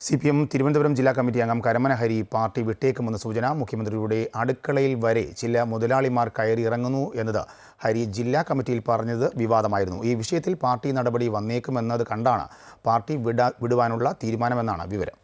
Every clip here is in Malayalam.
സി പി എം തിരുവനന്തപുരം ജില്ലാ കമ്മിറ്റി അംഗം കരമന ഹരി പാർട്ടി വിട്ടേക്കുമെന്ന സൂചന മുഖ്യമന്ത്രിയുടെ അടുക്കളയിൽ വരെ ചില മുതലാളിമാർ കയറി ഇറങ്ങുന്നു എന്നത് ഹരി ജില്ലാ കമ്മിറ്റിയിൽ പറഞ്ഞത് വിവാദമായിരുന്നു. ഈ വിഷയത്തിൽ പാർട്ടി നടപടി വന്നേക്കുമെന്നത് കണ്ടാണ് പാർട്ടി വിടാ വിടുവാനുള്ള തീരുമാനമെന്നാണ് വിവരം.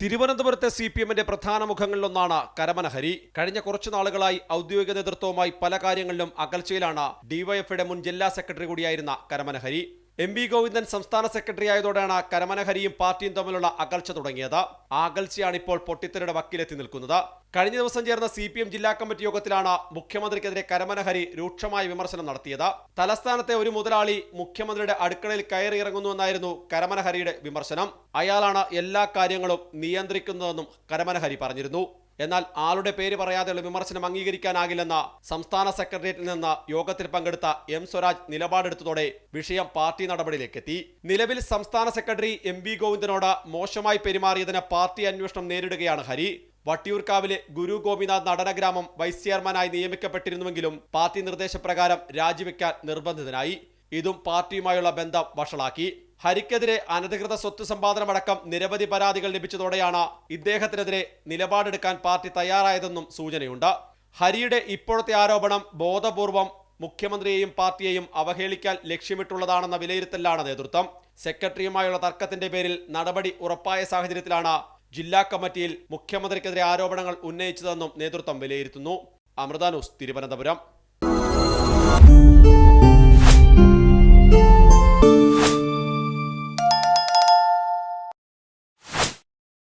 തിരുവനന്തപുരത്തെ സി പി എമ്മിന്റെ പ്രധാന മുഖങ്ങളിലൊന്നാണ് കരമനഹരി. കഴിഞ്ഞ കുറച്ചു നാളുകളായി ഔദ്യോഗിക നേതൃത്വവുമായി പല കാര്യങ്ങളിലും അകൽച്ചയിലാണ് ഡിവൈഎഫ്ഐയുടെ മുൻ ജില്ലാ secretary കൂടിയായിരുന്ന Karamana Hari. M V Govindan സംസ്ഥാന സെക്രട്ടറി ആയതോടെയാണ് കരമനഹരിയും പാർട്ടിയും തമ്മിലുള്ള അകൽച്ച തുടങ്ങിയത്. ആ അകൽച്ചയാണ് ഇപ്പോൾ പൊട്ടിത്തെറിയുടെ വക്കിലെത്തി നിൽക്കുന്നത്. കഴിഞ്ഞ ദിവസം ചേർന്ന സി പി എം ജില്ലാ കമ്മിറ്റി യോഗത്തിലാണ് മുഖ്യമന്ത്രിക്കെതിരെ കരമനഹരി രൂക്ഷമായ വിമർശനം നടത്തിയത്. തലസ്ഥാനത്തെ ഒരു മുതലാളി മുഖ്യമന്ത്രിയുടെ അടുക്കളയിൽ കയറിയിറങ്ങുന്നുവെന്നായിരുന്നു കരമനഹരിയുടെ വിമർശനം. അയാളാണ് എല്ലാ കാര്യങ്ങളും നിയന്ത്രിക്കുന്നതെന്നും കരമനഹരി പറഞ്ഞിരുന്നു. എന്നാൽ ആളുടെ പേര് പറയാതെയുള്ള വിമർശനം അംഗീകരിക്കാനാകില്ലെന്ന സംസ്ഥാന സെക്രട്ടേറിയറ്റിൽ നിന്ന് യോഗത്തിൽ പങ്കെടുത്ത എം സ്വരാജ് നിലപാടെടുത്തതോടെ വിഷയം പാർട്ടി നടപടിയിലേക്കെത്തി. നിലവിൽ സംസ്ഥാന സെക്രട്ടറി എം വി ഗോവിന്ദനോട് മോശമായി പെരുമാറിയതിന് പാർട്ടി അന്വേഷണം നേരിടുകയാണ് ഹരി. വട്ടിയൂർക്കാവിലെ ഗുരു ഗോപിനാഥ് നടനഗ്രാമം വൈസ് ചെയർമാനായി നിയമിക്കപ്പെട്ടിരുന്നുവെങ്കിലും പാർട്ടി നിർദ്ദേശപ്രകാരം രാജിവെക്കാൻ നിർബന്ധിതനായി. ഇതും പാർട്ടിയുമായുള്ള ബന്ധം വഷളാക്കി. ഹരിക്കെതിരെ അനധികൃത സ്വത്ത് സമ്പാദനമടക്കം നിരവധി പരാതികൾ ലഭിച്ചതോടെയാണ് ഇദ്ദേഹത്തിനെതിരെ നിലപാടെടുക്കാൻ പാർട്ടി തയ്യാറായതെന്നും സൂചനയുണ്ട്. ഹരിയുടെ ഇപ്പോഴത്തെ ആരോപണം ബോധപൂർവം മുഖ്യമന്ത്രിയെയും പാർട്ടിയെയും അവഹേളിക്കാൻ ലക്ഷ്യമിട്ടുള്ളതാണെന്ന വിലയിരുത്തലാണ് നേതൃത്വം. സെക്രട്ടറിയുമായുള്ള തർക്കത്തിന്റെ പേരിൽ നടപടി ഉറപ്പായ സാഹചര്യത്തിലാണ് ജില്ലാ കമ്മിറ്റിയിൽ മുഖ്യമന്ത്രിക്കെതിരെ ആരോപണങ്ങൾ ഉന്നയിച്ചതെന്നും നേതൃത്വം വിലയിരുത്തുന്നു. അമൃത ന്യൂസ് തിരുവനന്തപുരം.